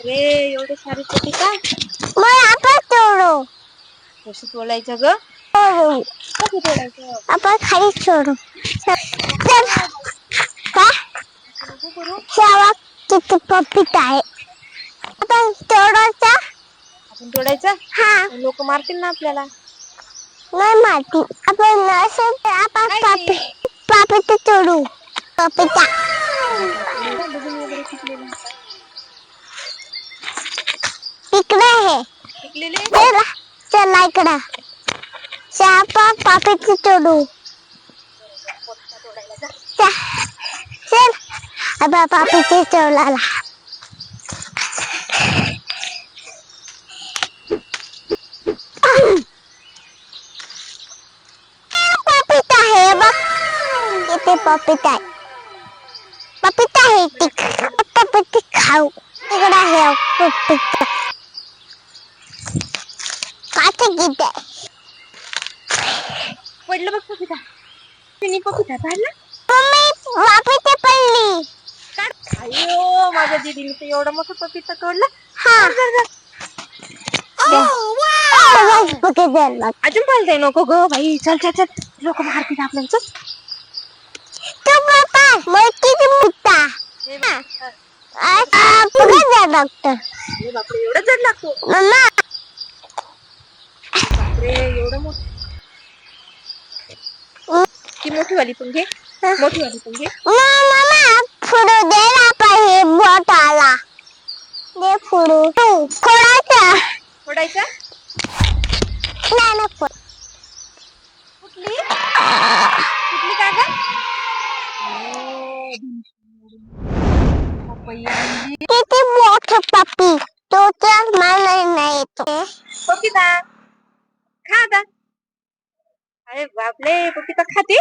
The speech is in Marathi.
रे एवढे सारे पोटी का मग आपण तोडू. कशी तोडायचं ग? तोडू. कसं तोडायचं? आपण खाली सोडू. चल. काय नको करू शेवा किती पपीत आहे. आपण तोडायचा? आपण तोडायचं? हा. लोक मारतील ना आपल्याला. नाही माती आपण असं तर आपण काय पापी ते? पापीत तोडू. पपीता बघून वगैरे शिकलेले इकडे आहे शिकलेले चला चला इकडं. शापा पापीत तोडू. चल. आता पापीचे तोडाला पपीत आहे आहे. पपीत आहे टिक खाऊ. इकडे आहे पपीत किती पडलं बघ पपिता तिने पपिता पाडला मम्मी वापीत पडली. अयो माझ्या दीदीने तर एवढा मोठा पपिता तोडला हा. अजून पाहिजे नको ग बाई. चल चल चल. लोक मारतील आपल्याला डॉक्टर एवढं जड लागतो. बापरे एवढं मोठं. ती मोठी वाली पण घे. मोठी वाली पण घे. मम्मा फुडू दे ना पाहिजे बोट आला दे फुडू. फोडायचा. फोडायचा? नाही ना फोड. कुठली कुठली का ग? पपई आणली किती मोठं पप्पी तो तर मला नाही येतो. पपिता खा आता अरे बापले पोटी का खाते